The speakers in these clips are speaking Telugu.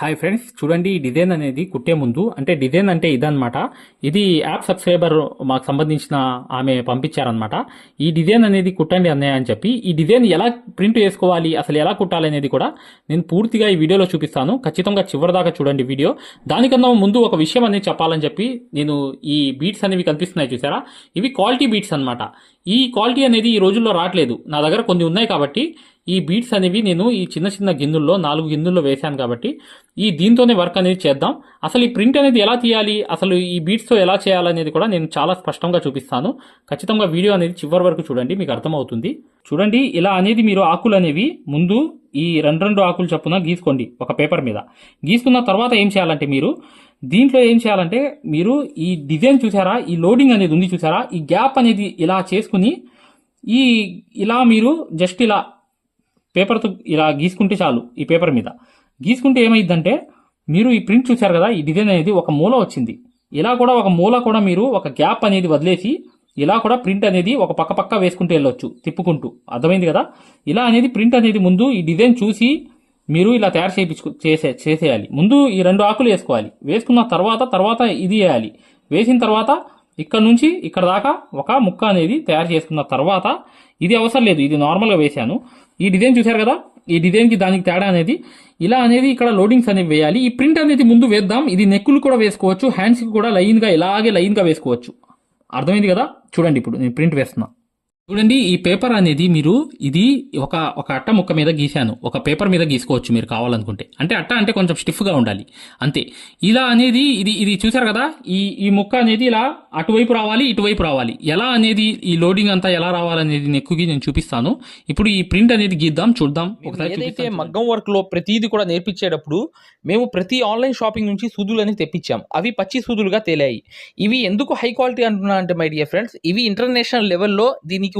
హాయ్ ఫ్రెండ్స్ చూడండి ఈ డిజైన్ అనేది కుట్టే ముందు అంటే డిజైన్ అంటే ఇదన్నమాట. ఇది యాప్ సబ్స్క్రైబర్ మాకు సంబంధించిన ఆమె పంపించారనమాట ఈ డిజైన్ అనేది కుట్టండి అన్నయ్య అని చెప్పి ఈ డిజైన్ ఎలా ప్రింట్ వేసుకోవాలి అసలు ఎలా కుట్టాలి అనేది కూడా నేను పూర్తిగా ఈ వీడియోలో చూపిస్తాను. ఖచ్చితంగా చివరిదాకా చూడండి వీడియో. దానికన్నా ముందు ఒక విషయం అనేది చెప్పాలని చెప్పి నేను ఈ బీట్స్ అనేవి కనిపిస్తున్నాయి చూసారా? ఇవి క్వాలిటీ బీట్స్ అన్నమాట. ఈ క్వాలిటీ అనేది ఈ రోజుల్లో రావట్లేదు. నా దగ్గర కొన్ని ఉన్నాయి కాబట్టి ఈ బీట్స్ అనేవి నేను ఈ చిన్న చిన్న గిన్నెల్లో నాలుగు గిన్నెల్లో వేశాను కాబట్టి ఈ దీంతోనే వర్క్ అనేది చేద్దాం. అసలు ఈ ప్రింట్ అనేది ఎలా తీయాలి? అసలు ఈ బీట్స్తో ఎలా చేయాలనేది కూడా నేను చాలా స్పష్టంగా చూపిస్తాను. ఖచ్చితంగా వీడియో అనేది చివరి వరకు చూడండి మీకు అర్థమవుతుంది. చూడండి ఇలా అనేది మీరు ఆకులు అనేవి ముందు ఈ రెండు రెండు ఆకులు చొప్పున గీసుకోండి ఒక పేపర్ మీద. గీసుకున్న తర్వాత ఏం చేయాలంటే మీరు దీంట్లో ఏం చేయాలంటే మీరు ఈ డిజైన్ చూసారా? ఈ లోడింగ్ అనేది ఉంది చూసారా? ఈ గ్యాప్ అనేది ఇలా చేసుకుని ఈ ఇలా మీరు జస్ట్ ఇలా పేపర్తో ఇలా గీసుకుంటే చాలు ఈ పేపర్ మీద. గీసుకుంటే ఏమైందంటే మీరు ఈ ప్రింట్ చూశారు కదా? ఈ డిజైన్ అనేది ఒక మూల వచ్చింది. ఇలా కూడా ఒక మూల కూడా మీరు ఒక గ్యాప్ అనేది వదిలేసి ఇలా కూడా ప్రింట్ అనేది ఒక పక్క పక్క వేసుకుంటూ వెళ్ళొచ్చు తిప్పుకుంటూ. అర్థమైంది కదా? ఇలా అనేది ప్రింట్ అనేది ముందు ఈ డిజైన్ చూసి మీరు ఇలా తయారు చేయించు చేసే చేసేయాలి. ముందు ఈ రెండు ఆకులు వేసుకోవాలి. వేసుకున్న తర్వాత తర్వాత ఇది వేయాలి. వేసిన తర్వాత ఇక్కడ నుంచి ఇక్కడ దాకా ఒక ముక్క అనేది తయారు చేసుకున్న తర్వాత ఇది అవసరం లేదు. ఇది నార్మల్గా వేశాను. ఈ డిజైన్ చూశారు కదా? ఈ డిజైన్కి దానికి తేడా అనేది ఇలా అనేది ఇక్కడ లోడింగ్స్ అనేవి వేయాలి. ఈ ప్రింట్ అనేది ముందు వేద్దాం. ఇది నెక్కులు కూడా వేసుకోవచ్చు. హ్యాండ్స్కి కూడా లైన్గా ఇలాగే లైన్గా వేసుకోవచ్చు. అర్థమైంది కదా? చూడండి ఇప్పుడు నేను ప్రింట్ వేస్తున్నా. చూడండి ఈ పేపర్ అనేది మీరు ఇది ఒక ఒక అట్ట ముక్క మీద గీశాను. ఒక పేపర్ మీద గీసుకోవచ్చు మీరు కావాలనుకుంటే. అంటే అట్ట అంటే కొంచెం స్టిఫ్గా ఉండాలి. అంతే. ఇలా అనేది ఇది ఇది చూసారు కదా? ఈ ఈ ముక్క అనేది ఇలా అటువైపు రావాలి ఇటువైపు రావాలి. ఎలా అనేది ఈ లోడింగ్ అంతా ఎలా రావాలనేది నెక్కుకి నేను చూపిస్తాను. ఇప్పుడు ఈ ప్రింట్ అనేది గీద్దాం చూద్దాం. ఒకసారి ఏదైతే. మగ్గం వర్క్లో ప్రతిదీ కూడా నేర్పించేటప్పుడు మేము ప్రతి ఆన్లైన్ షాపింగ్ నుంచి సూదులు అనేది తెప్పించాం. అవి పచ్చి సూదులుగా తేలాయి. ఇవి ఎందుకు హై క్వాలిటీ అంటున్నా అంటే మై డియర్ ఫ్రెండ్స్ ఇవి ఇంటర్నేషనల్ లెవెల్లో దీనికి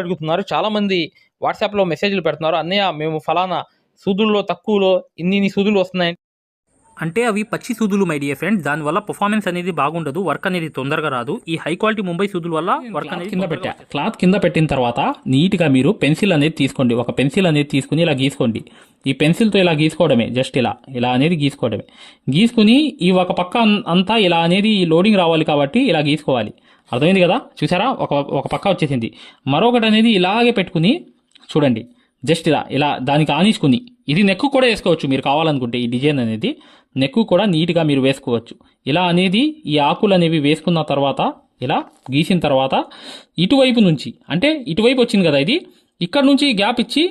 అడుగుతున్నారు చాలామంది వాట్సాప్లో మెసేజ్లు పెడుతున్నారు. అన్నయ్య మేము ఫలానా సూదుల్లో తక్కువలో ఇన్ని ఇన్ని సూదులు వస్తున్నాయి. అంటే అవి పచ్చి సూదులు మై డియర్ ఫ్రెండ్స్ దానివల్ల పర్ఫార్మెన్స్ అనేది బాగుండదు వర్క్ అనేది తొందరగా రాదు. ఈ హై క్వాలిటీ ముంబై సూదుల వల్ల వర్క్ అనేది కింద పెట్టా. క్లాత్ కింద పెట్టిన తర్వాత నీట్గా మీరు పెన్సిల్ అనేది తీసుకోండి. ఒక పెన్సిల్ అనేది తీసుకుని ఇలా గీసుకోండి. ఈ పెన్సిల్తో ఇలా గీసుకోవడమే జస్ట్ ఇలా ఇలా అనేది గీసుకోవడమే. గీసుకుని ఈ ఒక పక్క అంతా ఇలా అనేది ఈ లోడింగ్ రావాలి కాబట్టి ఇలా గీసుకోవాలి. అర్థమైంది కదా? చూసారా ఒక ఒక పక్క వచ్చేసింది. మరొకటి అనేది ఇలాగే పెట్టుకుని చూడండి. జస్ట్ ఇలా ఇలా దానికి ఆనించుకుని ఇది నెక్కు కూడా వేసుకోవచ్చు. మీరు కావాలనుకుంటే ఈ డిజైన్ అనేది నెక్కు కూడా నీట్గా మీరు వేసుకోవచ్చు. ఇలా అనేది ఈ ఆకులు అనేవి వేసుకున్న తర్వాత ఇలా గీసిన తర్వాత ఇటువైపు నుంచి అంటే ఇటువైపు వచ్చింది కదా ఇది? ఇక్కడ నుంచి గ్యాప్ ఇచ్చి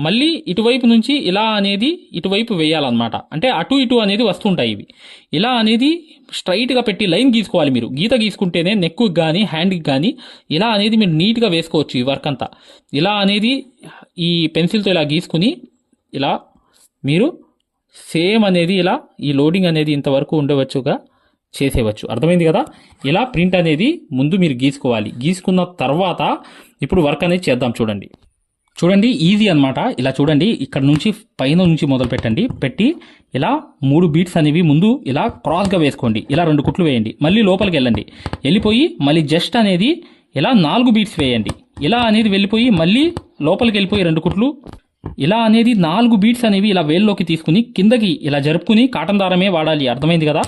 మళ్ళీ ఇటువైపు నుంచి ఇలా అనేది ఇటువైపు వేయాలన్నమాట. అంటే అటు ఇటు అనేది వస్తుంటాయి ఇవి. ఇలా అనేది స్ట్రైట్గా పెట్టి లైన్ గీసుకోవాలి మీరు. గీత గీసుకుంటేనే నెక్కు కానీ హ్యాండ్కి కానీ ఇలా అనేది మీరు నీట్గా వేసుకోవచ్చు ఈ వర్క్ అంతా. ఇలా అనేది ఈ పెన్సిల్తో ఇలా గీసుకుని ఇలా మీరు సేమ్ అనేది ఇలా ఈ లోడింగ్ అనేది ఇంతవరకు ఉండవచ్చుగా చేసేవచ్చు. అర్థమైంది కదా? ఇలా ప్రింట్ అనేది ముందు మీరు గీసుకోవాలి. గీసుకున్న తర్వాత ఇప్పుడు వర్క్ అనేది చేద్దాం చూడండి. చూడండి ఈజీ అనమాట ఇలా చూడండి ఇక్కడ నుంచి పైన నుంచి మొదలు పెట్టండి పెట్టి ఇలా మూడు బీట్స్ అనేవి ముందు ఇలా క్రాస్గా వేసుకోండి. ఇలా రెండు కుట్లు వేయండి. మళ్ళీ లోపలికి వెళ్ళండి. వెళ్ళిపోయి మళ్ళీ జస్ట్ అనేది ఇలా నాలుగు బీట్స్ వేయండి. ఇలా అనేది వెళ్ళిపోయి మళ్ళీ లోపలికి వెళ్ళిపోయి రెండు కుట్లు. ఇలా అనేది నాలుగు బీట్స్ అనేవి ఇలా వేల్లోకి తీసుకుని కిందకి ఇలా జరుపుకుని కాటన్ దారమే వాడాలి. అర్థమైంది కదా?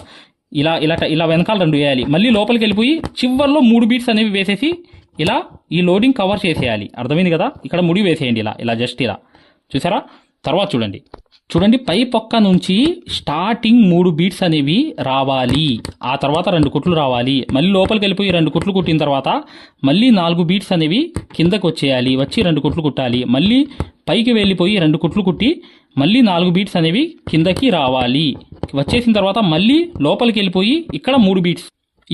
ఇలా ఇలా ఇలా వెనకాల రెండు వేయాలి. మళ్ళీ లోపలికి వెళ్ళిపోయి చివరిలో మూడు బీట్స్ అనేవి వేసేసి ఇలా ఈ లోడింగ్ కవర్ చేసేయాలి. అర్థమైంది కదా? ఇక్కడ ముడి వేసేయండి ఇలా ఇలా జస్ట్ ఇలా. చూసారా? తర్వాత చూడండి. చూడండి పై పక్క నుంచి స్టార్టింగ్ మూడు బీట్స్ అనేవి రావాలి. ఆ తర్వాత రెండు కుట్లు రావాలి. మళ్ళీ లోపలికి వెళ్ళిపోయి రెండు కుట్లు కుట్టిన తర్వాత మళ్ళీ నాలుగు బీట్స్ అనేవి కిందకు వచ్చేయాలి. వచ్చి రెండు కుట్లు కుట్టాలి. మళ్ళీ పైకి వెళ్ళిపోయి రెండు కుట్లు కుట్టి మళ్ళీ నాలుగు బీట్స్ అనేవి కిందకి రావాలి. వచ్చేసిన తర్వాత మళ్ళీ లోపలికి వెళ్ళిపోయి ఇక్కడ మూడు బీట్స్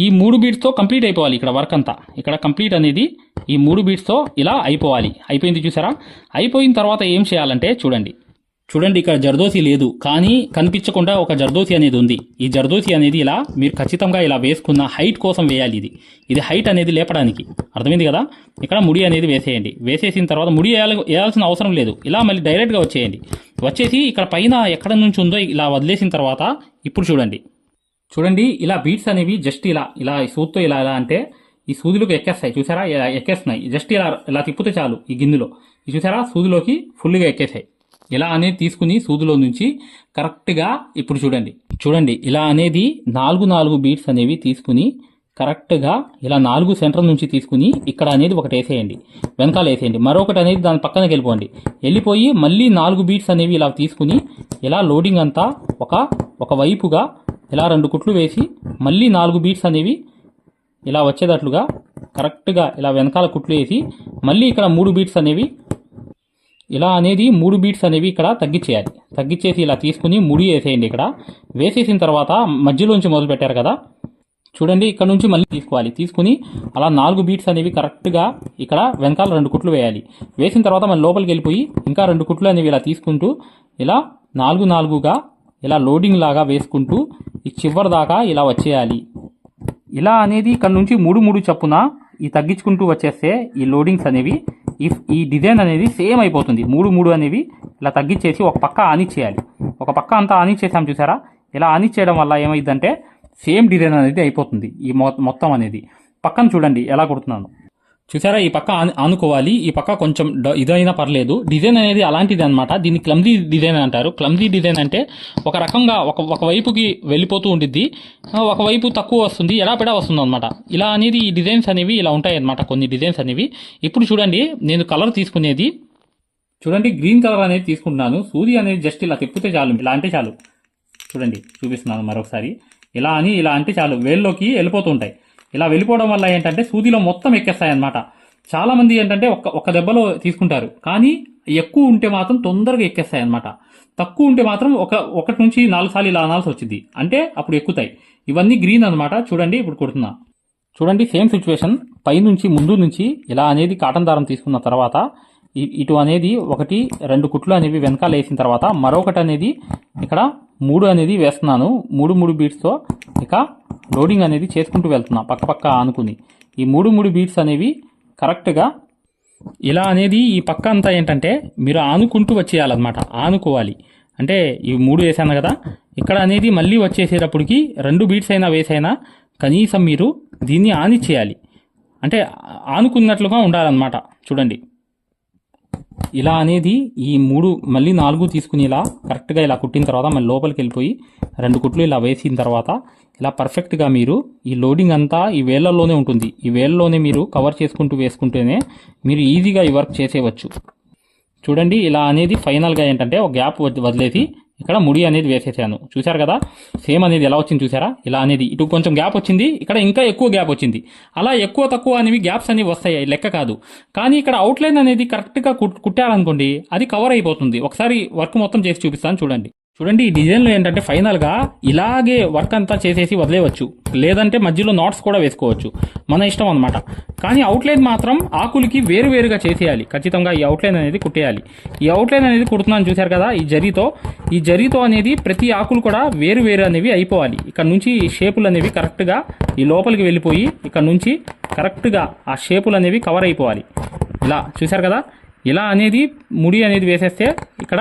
ఈ మూడు బీట్స్తో కంప్లీట్ అయిపోవాలి ఇక్కడ వర్క్ అంతా. ఇక్కడ కంప్లీట్ అనేది ఈ మూడు బీట్స్తో ఇలా అయిపోవాలి. అయిపోయింది చూసారా? అయిపోయిన తర్వాత ఏం చేయాలంటే చూడండి. చూడండి ఇక్కడ జర్దోసి లేదు కానీ కనిపించకుండా ఒక జర్దోసి అనేది ఉంది. ఈ జర్దోసి అనేది ఇలా మీరు ఖచ్చితంగా ఇలా వేసుకున్న హైట్ కోసం వేయాలి ఇది. ఇది హైట్ అనేది లేపడానికి. అర్థమైంది కదా? ఇక్కడ ముడి అనేది వేసేయండి. వేసేసిన తర్వాత ముడి వేయాలి వేయాల్సిన అవసరం లేదు. ఇలా మళ్ళీ డైరెక్ట్గా వచ్చేయండి. వచ్చేసి ఇక్కడ పైన ఎక్కడ నుంచి ఉందో ఇలా వదిలేసిన తర్వాత ఇప్పుడు చూడండి. చూడండి ఇలా బీట్స్ అనేవి జస్ట్ ఇలా ఇలా సూత్తో ఇలా ఇలా అంటే ఈ సూదిలోకి ఎక్కేస్తాయి. చూసారా? ఇలా ఎక్కేస్తున్నాయి. జస్ట్ ఇలా ఇలా తిప్పితే చాలు ఈ గిన్నెలో ఇది చూసారా? సూదిలోకి ఫుల్గా ఎక్కేసాయి. ఇలా అనేది తీసుకుని సూదిలో నుంచి కరెక్ట్గా ఇప్పుడు చూడండి. చూడండి ఇలా అనేది నాలుగు నాలుగు బీట్స్ అనేవి తీసుకుని కరెక్ట్గా ఇలా నాలుగు సెంటర్ నుంచి తీసుకుని ఇక్కడ అనేది ఒకటి వేసేయండి. వెనకాల వేసేయండి. మరొకటి అనేది దాని పక్కనకి వెళ్ళిపోండి. వెళ్ళిపోయి మళ్ళీ నాలుగు బీట్స్ అనేవి ఇలా తీసుకుని ఇలా లోడింగ్ అంతా ఒక ఒక వైపుగా ఇలా రెండు కుట్లు వేసి మళ్ళీ నాలుగు బీట్స్ అనేవి ఇలా వచ్చేటట్లుగా కరెక్ట్గా ఇలా వెనకాల కుట్లు వేసి మళ్ళీ ఇక్కడ మూడు బీట్స్ అనేవి ఇలా అనేది మూడు బీట్స్ అనేవి ఇక్కడ తగ్గించేయాలి. తగ్గించేసి ఇలా తీసుకుని ముడి వేసేయండి ఇక్కడ. వేసేసిన తర్వాత మధ్యలోంచి మొదలు పెట్టారు కదా. చూడండి ఇక్కడ నుంచి మళ్ళీ తీసుకోవాలి. తీసుకుని అలా నాలుగు బీట్స్ అనేవి కరెక్ట్గా ఇక్కడ వెనకాల రెండు కుట్లు వేయాలి. వేసిన తర్వాత మన లోపలికి వెళ్ళిపోయి ఇంకా రెండు కుట్లు అనేవి ఇలా తీసుకుంటూ ఇలా నాలుగు నాలుగుగా ఇలా లోడింగ్ లాగా వేసుకుంటూ ఈ చివరి దాకా ఇలా వచ్చేయాలి. ఇలా అనేది ఇక్కడ నుంచి మూడు మూడు చప్పున ఈ తగ్గించుకుంటూ వచ్చేస్తే ఈ లోడింగ్స్ అనేవి ఈ ఈ డిజైన్ అనేది సేమ్ అయిపోతుంది. మూడు మూడు అనేవి ఇలా తగ్గించేసి ఒక పక్క ఆనిచ్చేయాలి ఒక పక్క అంతా ఆనిచ్చేసాం చూసారా? ఇలా ఆనిచ్చేయడం వల్ల ఏమైందంటే సేమ్ డిజైన్ అనేది అయిపోతుంది ఈ మొత్తం అనేది. పక్కన చూడండి ఎలా కుడుతున్నాను. చూసారా? ఈ పక్క ఆనుకోవాలి. ఈ పక్క కొంచెం డ- ఇదైనా పర్లేదు. డిజైన్ అనేది అలాంటిది అనమాట దీన్ని క్లమ్జీ డిజైన్ అంటారు. క్లమ్జీ డిజైన్ అంటే ఒక రకంగా ఒక ఒక వైపుకి వెళ్ళిపోతూ ఉండిద్ది. ఒకవైపు ఒక వైపు తక్కువ వస్తుంది ఎడాపెడా వస్తుంది అనమాట ఇలా అనేది ఈ డిజైన్స్ అనేవి ఇలా ఉంటాయి అనమాట కొన్ని డిజైన్స్ అనేవి. ఇప్పుడు చూడండి నేను కలర్ తీసుకునేది. చూడండి గ్రీన్ కలర్ అనేది తీసుకుంటున్నాను. సూది అనేది జస్ట్ ఇలా తిప్పితే చాలు. ఇలా అంటే చాలు. చూడండి చూపిస్తున్నాను మరొకసారి. ఇలా అని ఇలా అంటే చాలు. వేల్లోకి వెళ్ళిపోతూ ఉంటాయి. ఇలా వెళ్ళిపోవడం వల్ల ఏంటంటే సూదిలో మొత్తం ఎక్కేస్తాయి అనమాట చాలా మంది ఏంటంటే ఒక్క ఒక దెబ్బలో తీసుకుంటారు. కానీ ఎక్కువ ఉంటే మాత్రం తొందరగా ఎక్కేస్తాయి అనమాట తక్కువ ఉంటే మాత్రం ఒక ఒకటి నుంచి నాలుగు సార్లు ఇలా అనాల్సి వచ్చింది. అంటే అప్పుడు ఎక్కుతాయి. ఇవన్నీ గ్రీన్ అనమాట చూడండి ఇప్పుడు కొడుతున్నా. చూడండి సేమ్ సిచ్యువేషన్. పైనుంచి ముందు నుంచి ఇలా అనేది కాటన్ దారం తీసుకున్న తర్వాత ఇ- ఇటు అనేది ఒకటి రెండు కుట్లు అనేవి వెనకాల వేసిన తర్వాత మరొకటి అనేది ఇక్కడ మూడు అనేది వేస్తున్నాను. మూడు మూడు బీట్స్తో ఇక లోడింగ్ అనేది చేసుకుంటూ వెళ్తున్నా పక్క పక్క ఆనుకుని. ఈ మూడు మూడు బీట్స్ అనేవి కరెక్ట్గా ఇలా అనేది ఈ పక్క అంతా ఏంటంటే మీరు ఆనుకుంటూ వచ్చేయాలన్నమాట ఆనుకోవాలి. అంటే ఈ మూడు వేసాను కదా ఇక్కడ అనేది మళ్ళీ వచ్చేసేటప్పటికి రెండు బీట్స్ అయినా వేసైనా కనీసం మీరు దీన్ని ఆని చేయాలి అంటే ఆనుకున్నట్లుగా ఉండాలన్నమాట చూడండి. ఇలా అనేది ఈ మూడు మళ్ళీ నాలుగు తీసుకుని ఇలా కరెక్ట్గా ఇలా కుట్టిన తర్వాత మళ్ళీ లోపలికి వెళ్ళిపోయి రెండు కుట్లు ఇలా వేసిన తర్వాత ఇలా పర్ఫెక్ట్గా మీరు ఈ లోడింగ్ అంతా ఈ వేళ్ళలోనే ఉంటుంది. ఈ వేళ్ళలోనే మీరు కవర్ చేసుకుంటూ వేసుకుంటేనే మీరు ఈజీగా ఈ వర్క్ చేసేవచ్చు చూడండి ఇలా అనేది ఫైనల్గా ఏంటంటే ఒక గ్యాప్ వదిలేసి ఇక్కడ ముడి అనేది వేసేసాను. చూశారు కదా? సేమ్ అనేది ఎలా వచ్చింది చూసారా ఇలా అనేది. ఇటు కొంచెం గ్యాప్ వచ్చింది ఇక్కడ ఇంకా ఎక్కువ గ్యాప్ వచ్చింది. అలా ఎక్కువ తక్కువ అనేవి గ్యాప్స్ అనేవి వస్తాయి లెక్క కాదు. కానీ ఇక్కడ అవుట్లైన్ అనేది కరెక్ట్గా కుట్ కుట్టారనుకోండి అది కవర్ అయిపోతుంది. ఒకసారి వర్క్ మొత్తం చేసి చూపిస్తాను చూడండి. చూడండి ఈ డిజైన్లో ఏంటంటే ఫైనల్గా ఇలాగే వర్క్ అంతా చేసేసి వదిలేయవచ్చు. లేదంటే మధ్యలో నాట్స్ కూడా వేసుకోవచ్చు. మన ఇష్టం అనమాట కానీ అవుట్లైన్ మాత్రం ఆకులకి వేరు వేరుగా చేసేయాలి. ఖచ్చితంగా ఈ అవుట్లైన్ అనేది కుట్టేయాలి. ఈ అవుట్లైన్ అనేది కుడుతున్నాను చూశారు కదా ఈ జరీతో. ఈ జరీతో అనేది ప్రతి ఆకులు కూడా వేరు వేరు అనేవి అయిపోవాలి. ఇక్కడ నుంచి షేపులు అనేవి కరెక్ట్గా ఈ లోపలికి వెళ్ళిపోయి ఇక్కడ నుంచి కరెక్ట్గా ఆ షేపులు అనేవి కవర్ అయిపోవాలి. ఇలా చూశారు కదా? ఇలా అనేది ముడి అనేది వేసేస్తే ఇక్కడ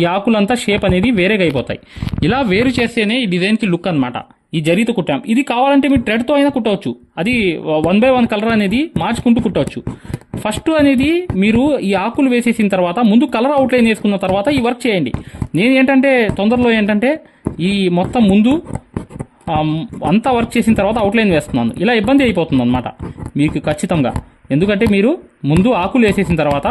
ఈ ఆకులంతా షేప్ అనేది వేరేగా అయిపోతాయి ఇలా వేరు చేస్తేనే ఈ డిజైన్కి లుక్ అన్నమాట. ఈ జరీతో కుట్టాం. ఇది కావాలంటే మీరు థ్రెడ్తో అయినా కుట్టవచ్చు. అది వన్ బై వన్ కలర్ అనేది మార్చుకుంటూ కుట్టవచ్చు. ఫస్ట్ అనేది మీరు ఈ ఆకులు వేసేసిన తర్వాత ముందు కలర్ అవుట్లైన్ వేసుకున్న తర్వాత ఈ వర్క్ చేయండి. నేను ఏంటంటే తొందరలో ఏంటంటే ఈ మొత్తం ముందు అంతా వర్క్ చేసిన తర్వాత అవుట్లైన్ వేస్తున్నాను. ఇలా ఇబ్బంది అయిపోతుంది అనమాట మీకు ఖచ్చితంగా. ఎందుకంటే మీరు ముందు ఆకులు వేసేసిన తర్వాత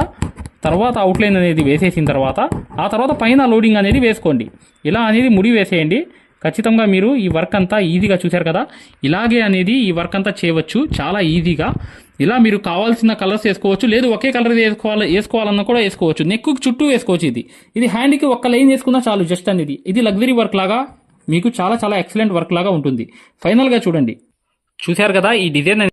తర్వాత అవుట్లైన్ అనేది వేసేసిన తర్వాత ఆ తర్వాత పైన లోడింగ్ అనేది వేసుకోండి. ఇలా అనేది ముడి వేసేయండి. ఖచ్చితంగా మీరు ఈ వర్క్ అంతా ఈజీగా చూశారు కదా? ఇలాగే అనేది ఈ వర్క్ అంతా చేయవచ్చు. చాలా ఈజీగా ఇలా మీరు కావాల్సిన కలర్స్ వేసుకోవచ్చు. లేదు ఒకే కలర్ వేసుకోవాలి వేసుకోవాలన్నా కూడా వేసుకోవచ్చు. నెక్కు చుట్టూ వేసుకోవచ్చు ఇది. ఇది హ్యాండ్కి ఒక్క లైన్ వేసుకున్నా చాలు జస్ట్ అనేది. ఇది లగ్జరీ వర్క్ లాగా మీకు చాలా చాలా ఎక్సలెంట్ వర్క్ లాగా ఉంటుంది. ఫైనల్గా చూడండి. చూశారు కదా ఈ డిజైన్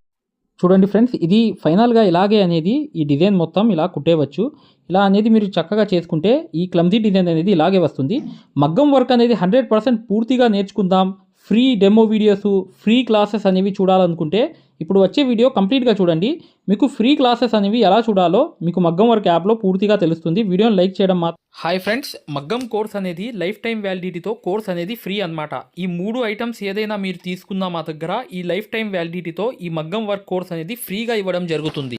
చూడండి ఫ్రెండ్స్ ఇది ఫైనల్గా ఇలాగే అనేది ఈ డిజైన్ మొత్తం ఇలా కుట్టేయవచ్చు ఇలా అనేది మీరు చక్కగా చేసుకుంటే ఈ క్లమ్జీ డిజైన్ అనేది ఇలాగే వస్తుంది. మగ్గం వర్క్ అనేది హండ్రెడ్ పర్సెంట్ పూర్తిగా నేర్చుకుందాం. Free demo videos free classes అనేవి చూడాలనుకుంటే ఇప్పుడు వచ్చే వీడియో కంప్లీట్గా చూడండి. మీకు ఫ్రీ క్లాసెస్ అనేవి ఎలా చూడాలో మీకు మగ్గం వర్క్ యాప్లో పూర్తిగా తెలుస్తుంది. వీడియోని లైక్ చేయడం మాత్రం హాయ్ ఫ్రెండ్స్ మగ్గం కోర్స్ అనేది లైఫ్ టైం వ్యాలిడిటీతో కోర్స్ అనేది ఫ్రీ అన్నమాట. ఈ మూడు ఐటమ్స్ ఏదైనా మీరు తీసుకున్నా మా దగ్గర ఈ లైఫ్ టైం వ్యాలిడిటీతో ఈ మగ్గం వర్క్ కోర్స్ అనేది ఫ్రీగా ఇవ్వడం జరుగుతుంది.